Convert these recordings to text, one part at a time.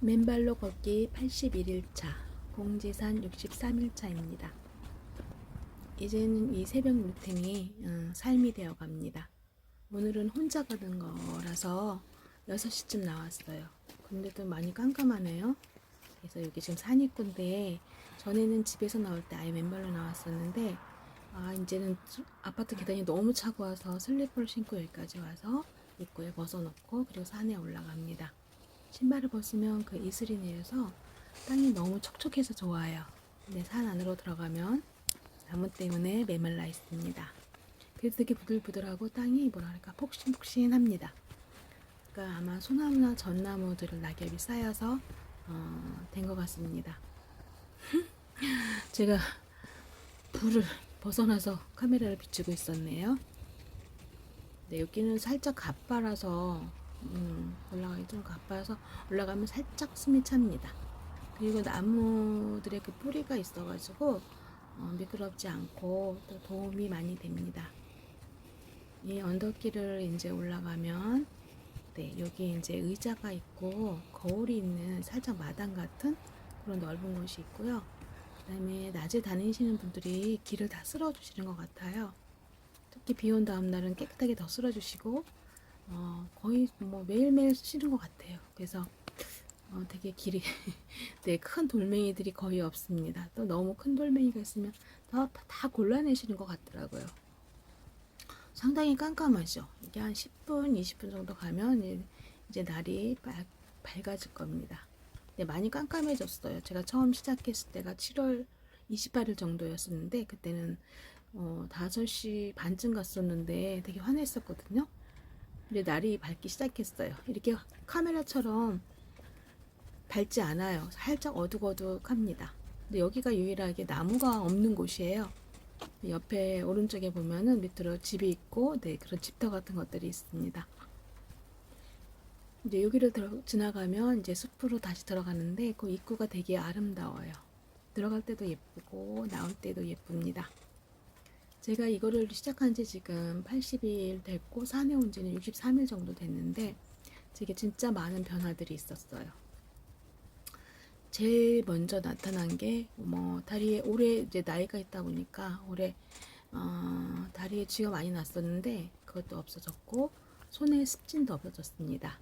맨발로 걷기 81일차, 공지산 63일차입니다. 이제는 이 새벽 루틴이 어, 삶이 되어 갑니다. 오늘은 혼자 가는 거라서 6시쯤 나왔어요. 근데도 많이 깜깜하네요. 그래서 여기 지금 산입구인데 전에는 집에서 나올 때 아예 맨발로 나왔었는데 아 이제는 수- 아파트 계단이 너무 차고 와서 슬리퍼를 신고 여기까지 와서 입구에 벗어놓고 그리고 산에 올라갑니다. 신발을 벗으면 그 이슬이 내려서 땅이 너무 촉촉해서 좋아요. 근데 산 안으로 들어가면 나무 때문에 메말라 있습니다. 그래도 되게 부들부들하고 땅이 뭐랄까 폭신폭신합니다. 그러니까 아마 소나무나 전나무들을 낙엽이 쌓여서 어, 된 것 같습니다. 제가 불을 벗어나서 카메라를 비추고 있었네요. 네, 여기는 살짝 가빠라서 음, 올라가기 좀 가빠서 올라가면 살짝 숨이 찹니다. 그리고 나무들의 그 뿌리가 있어가지고 어, 미끄럽지 않고 또 도움이 많이 됩니다. 이 언덕길을 이제 올라가면 네, 여기 이제 의자가 있고 거울이 있는 살짝 마당 같은 그런 넓은 곳이 있고요. 그다음에 낮에 다니시는 분들이 길을 다 쓸어 주시는 것 같아요. 특히 비 온 다음 날은 깨끗하게 더 쓸어 주시고 어, 거의 뭐 매일매일 쓰시는 것 같아요. 그래서 어, 되게 길이 네, 큰 돌멩이들이 거의 없습니다. 또 너무 큰 돌멩이가 있으면 다, 다 골라내시는 것 같더라고요. 상당히 깜깜하죠. 이게 한 10분, 20분 정도 가면 이제- 날이 밝, 밝아질 겁니다. 네, 많이 깜깜해졌어요. 제가 처음 시작했을 때가 7월 28일 정도였었는데 그때는 어, 5시 반쯤 갔었는데 되게 환했었거든요. 근데 날이 밝기 시작했어요. 이렇게 카메라처럼 밝지 않아요. 살짝 어둑어둑합니다. 근데 여기가 유일하게 나무가 없는 곳이에요. 옆에 오른쪽에 보면은 밑으로 집이 있고, 네, 그런 집터 같은 것들이 있습니다. 이제 여기를 들어, 지나가면 이제 숲으로 다시 들어가는데 그 입구가 되게 아름다워요. 들어갈 때도 예쁘고 나올 때도 예쁩니다. 제가 이거를 시작한 지 지금 80일 됐고 산에 온 지는 63일 정도 됐는데 되게 진짜 많은 변화들이 있었어요. 제일 먼저 나타난 게 뭐 다리에 올해 이제 나이가 있다 보니까 올해 어, 다리에 쥐가 많이 났었는데 그것도 없어졌고 손에 습진도 없어졌습니다.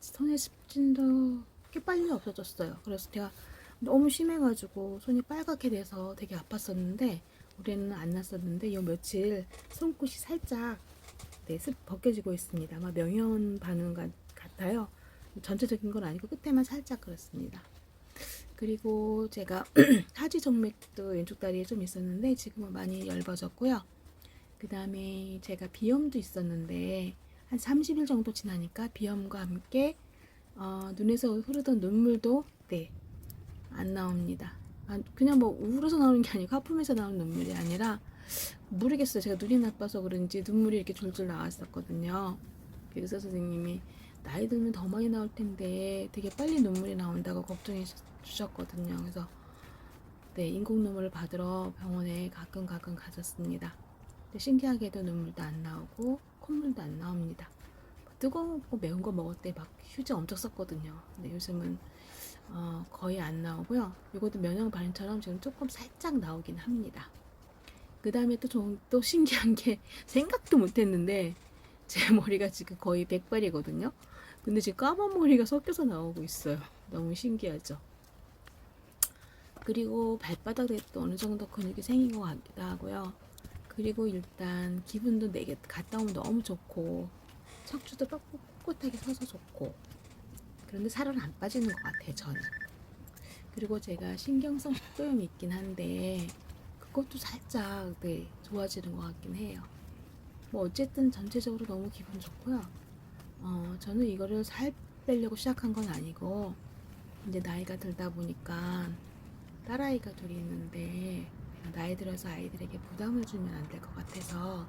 손에 습진도 꽤 빨리 없어졌어요. 그래서 제가 너무 심해가지고 손이 빨갛게 돼서 되게 아팠었는데 올해는 안 났었는데 요 며칠 손끝이 살짝 네, 습 벗겨지고 있습니다. 아마 명현 반응 같- 같아요. 전체적인 건 아니고 끝에만 살짝 그렇습니다. 그리고 제가 하지 정맥도 왼쪽 다리에 좀 있었는데 지금은 많이 얇아졌고요. 그 다음에 제가 비염도 있었는데 한 30일 정도 지나니까 비염과 함께 어, 눈에서 흐르던 눈물도 네, 안 나옵니다. 아, 그냥 뭐 울어서 나오는 게 아니고 하품해서 나오는 눈물이 아니라 모르겠어요. 제가 눈이 나빠서 그런지 눈물이 이렇게 줄줄 나왔었거든요. 그 의사 선생님이 나이 들면 더 많이 나올 텐데 되게 빨리 눈물이 나온다고 걱정해 주셨거든요. 그래서 네 인공 눈물을 받으러 병원에 가끔 가끔 가졌습니다. 근데 신기하게도 눈물도 안 나오고 콧물도 안 나옵니다. 뜨거운 거 매운 거 먹을 때 막 휴지 엄청 썼거든요. 근데 요즘은 어, 거의 안 나오고요. 이것도 면역 반응처럼 지금 조금 살짝 나오긴 합니다. 그 다음에 또, 좀- 또 신기한 게 생각도 못 했는데 제 머리가 지금 거의 백발이거든요. 근데 지금 까만 머리가 섞여서 나오고 있어요. 너무 신기하죠. 그리고 발바닥에 또 어느 정도 근육이 생긴 것 같기도 하고요. 그리고 일단 기분도 내게 갔다 오면 너무 좋고 척추도 뻣뻣하게 서서 좋고 그런데 살은 안 빠지는 것 같아요 저는. 그리고 제가 신경성 식도염이 있긴 한데 그것도 살짝 네 좋아지는 것 같긴 해요. 뭐 어쨌든 전체적으로 너무 기분 좋고요. 어 저는 이거를 살 빼려고 시작한 건 아니고 이제 나이가 들다 보니까 딸아이가 둘이 있는데 나이 들어서 아이들에게 부담을 주면 안 될 것 같아서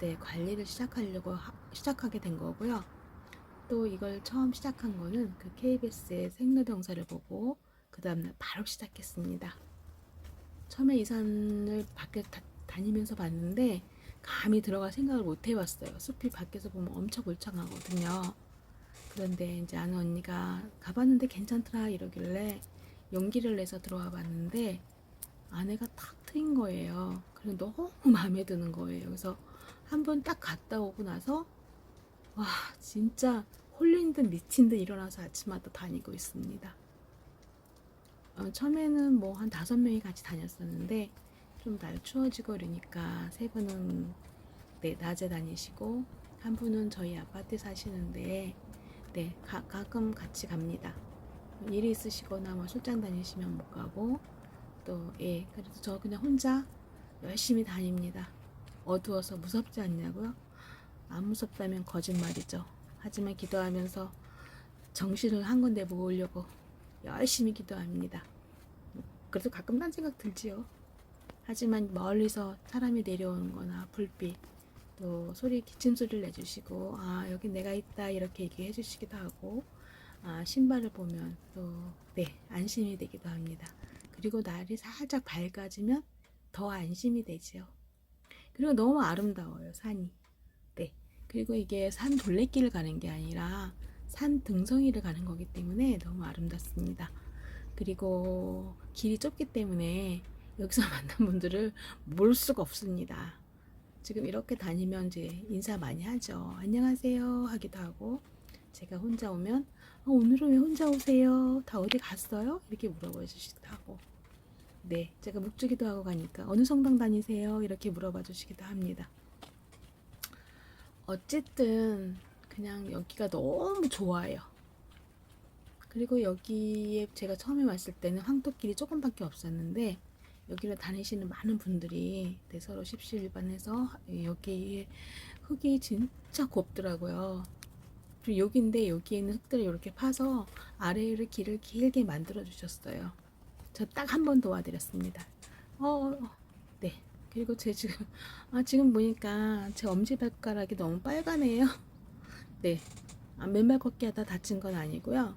네 관리를 시작하려고 하- 시작하게 된 거고요. 또 이걸 처음 시작한 거는 그 KBS의 생로병사를 보고 그 다음날 바로 시작했습니다. 처음에 이 산을 밖에 다, 다니면서 봤는데 감히 들어갈 생각을 못 해봤어요. 숲이 밖에서 보면 엄청 울창하거든요. 그런데 이제 아는 언니가 가봤는데 괜찮더라 이러길래 용기를 내서 들어와 봤는데 안에가 탁 트인 거예요. 그래서 너무 마음에 드는 거예요. 그래서 한 번 딱 갔다 오고 나서 와 진짜 홀린 듯 미친 듯 일어나서 아침마다 다니고 있습니다. 어, 처음에는 뭐 한 다섯 명이 같이 다녔었는데 좀 날 추워지고 그러니까 세 분은 네, 낮에 다니시고 한 분은 저희 아파트 사시는데 네 가, 가끔 같이 갑니다. 일이 있으시거나 뭐 출장 다니시면 못 가고 또예 그래도 저 그냥 혼자 열심히 다닙니다. 어두워서 무섭지 않냐고요? 안 무섭다면 거짓말이죠. 하지만 기도하면서 정신을 한 군데 모으려고 열심히 기도합니다. 그래도 가끔 딴 생각 들지요. 하지만 멀리서 사람이 내려오는 거나 불빛 또 소리 기침 소리를 내주시고 아 여기 내가 있다 이렇게 얘기해 주시기도 하고 아 신발을 보면 또 네 안심이 되기도 합니다. 그리고 날이 살짝 밝아지면 더 안심이 되지요. 그리고 너무 아름다워요 산이. 네 그리고 이게 산 둘레길을 가는 게 아니라 산 등성이를 가는 거기 때문에 너무 아름답습니다. 그리고 길이 좁기 때문에 여기서 만난 분들을 볼 수가 없습니다. 지금 이렇게 다니면 이제 인사 많이 하죠. 안녕하세요 하기도 하고 제가 혼자 오면 어, 오늘은 왜 혼자 오세요? 다 어디 갔어요? 이렇게 물어봐 주시기도 하고 네 제가 묵주기도 하고 가니까 어느 성당 다니세요? 이렇게 물어봐 주시기도 합니다. 어쨌든 그냥 여기가 너무 좋아요. 그리고 여기에 제가 처음에 왔을 때는 황토길이 조금밖에 없었는데 여기를 다니시는 많은 분들이 네, 서로 십시일반해서 여기 흙이 진짜 곱더라고요. 그리고 여기인데 여기에 있는 흙들을 이렇게 파서 아래를 길을 길게 만들어 주셨어요. 저 딱 한 번 도와드렸습니다. 어, 어, 네. 그리고 제 지금 아 지금 보니까 제 엄지발가락이 너무 빨가네요. 네. 아, 맨발 걷기 하다 다친 건 아니고요.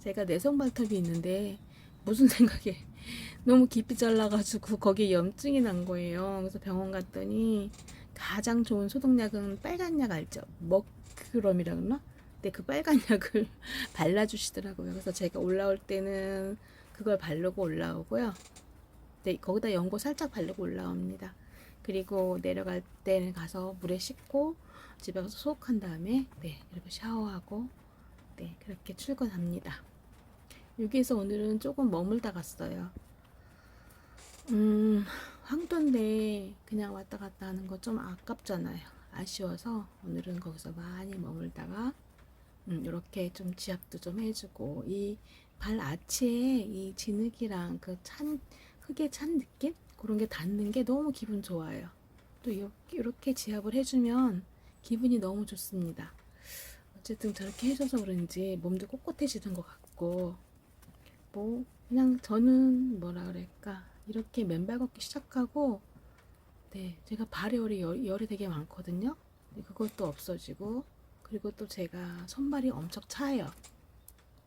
제가 내성 발톱이 있는데 무슨 생각에 너무 깊이 잘라가지고 거기에 염증이 난 거예요. 그래서 병원 갔더니 가장 좋은 소독약은 빨간 약 알죠? 머크럼이라 그러나? 근데 그 빨간 약을 발라주시더라고요. 그래서 제가 올라올 때는 그걸 바르고 올라오고요. 네, 거기다 연고 살짝 바르고 올라옵니다. 그리고 내려갈 때는 가서 물에 씻고 집에 가서 소독한 다음에 네, 이렇게 샤워하고 네, 그렇게 출근합니다. 여기에서 오늘은 조금 머물다 갔어요. 음, 황도인데 그냥 왔다 갔다 하는 거 좀 아깝잖아요. 아쉬워서 오늘은 거기서 많이 머물다가 음, 이렇게 좀 지압도 좀 해주고 이 발 아치에 이 진흙이랑 그 찬 흙의 찬 느낌 그런 게 닿는 게 너무 기분 좋아요. 또 이렇게 지압을 해주면 기분이 너무 좋습니다. 어쨌든 저렇게 해줘서 그런지 몸도 꼿꼿해지는 것 같고 뭐 그냥 저는 뭐라 그럴까 이렇게 맨발 걷기 시작하고 네 제가 발에 열이, 열- 열이 되게 많거든요 그것도 없어지고 그리고 또 제가 손발이 엄청 차요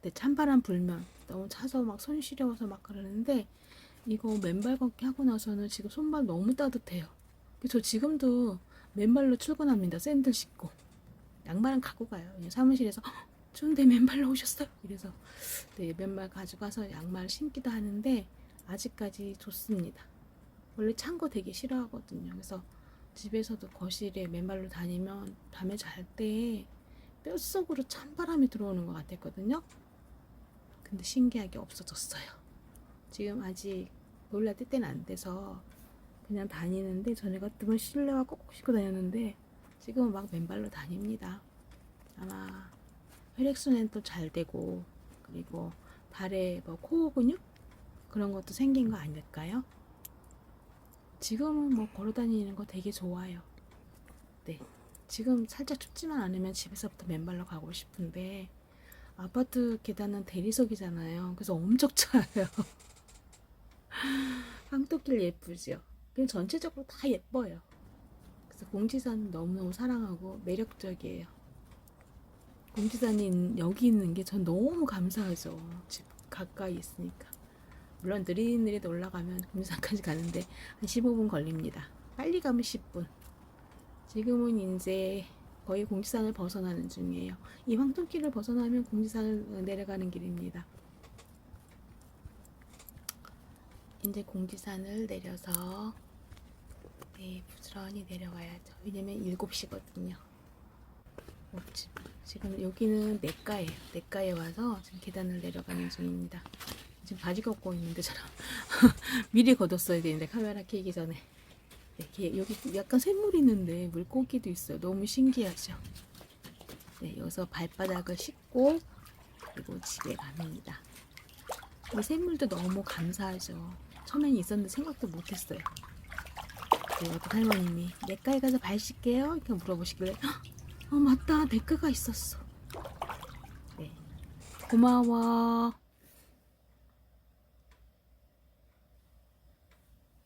네 찬바람 불면 너무 차서 막 손 시려워서 막 그러는데 이거 맨발 걷기 하고 나서는 지금 손발 너무 따뜻해요 저 지금도 맨발로 출근합니다 샌들 신고 양말은 갖고 가요 사무실에서 "헉, 추운데 맨발로 오셨어요 이래서 네, 맨발 가져가서 양말 신기도 하는데 아직까지 좋습니다. 원래 찬 거 되게 싫어하거든요. 그래서 집에서도 거실에 맨발로 다니면 밤에 잘 때 뼛속으로 찬바람이 들어오는 것 같았거든요. 근데 신기하게 없어졌어요. 지금 아직 몰라 뜰 때는 안 돼서 그냥 다니는데 전에 같으면 실내화 꼭 신고 다녔는데 지금은 막 맨발로 다닙니다. 아마 혈액순환 또잘 되고 그리고 발에 뭐 코어 근육 그런 것도 생긴 거 아닐까요? 지금은 뭐 걸어 다니는 거 되게 좋아요. 네. 지금 살짝 춥지만 않으면 집에서부터 맨발로 가고 싶은데 아파트 계단은 대리석이잖아요. 그래서 엄청 차요. 황토길 예쁘죠? 그냥 전체적으로 다 예뻐요. 그래서 공지산 너무너무 사랑하고 매력적이에요. 공지산이 있- 여기 있는 게 전 너무 감사하죠. 집 가까이 있으니까. 물론 느릿느릿 올라가면 공지산까지 가는데 한 15분 걸립니다. 빨리 가면 10분. 지금은 이제 거의 공지산을 벗어나는 중이에요. 이 황토길을 벗어나면 공지산을 내려가는 길입니다. 이제 공지산을 내려서 네, 부지런히 내려가야죠. 왜냐면 7시거든요. 멋지. 지금 여기는 내과예요. 내과에 와서 지금 계단을 내려가는 중입니다. 지금 바지 걷고 있는데 저랑 미리 걷었어야 되는데 카메라 켜기 전에. 네, 여기 약간 샘물 있는데 물고기도 있어요. 너무 신기하죠. 네, 여기서 발바닥을 씻고 그리고 집에 갑니다. 이 샘물도 너무 감사하죠. 처음엔 있었는데 생각도 못했어요. 네, 어떤 할머님이 내과에 가서 발 씻게요? 이렇게 물어보시길래 어 맞다 내과가 있었어. 네, 고마워.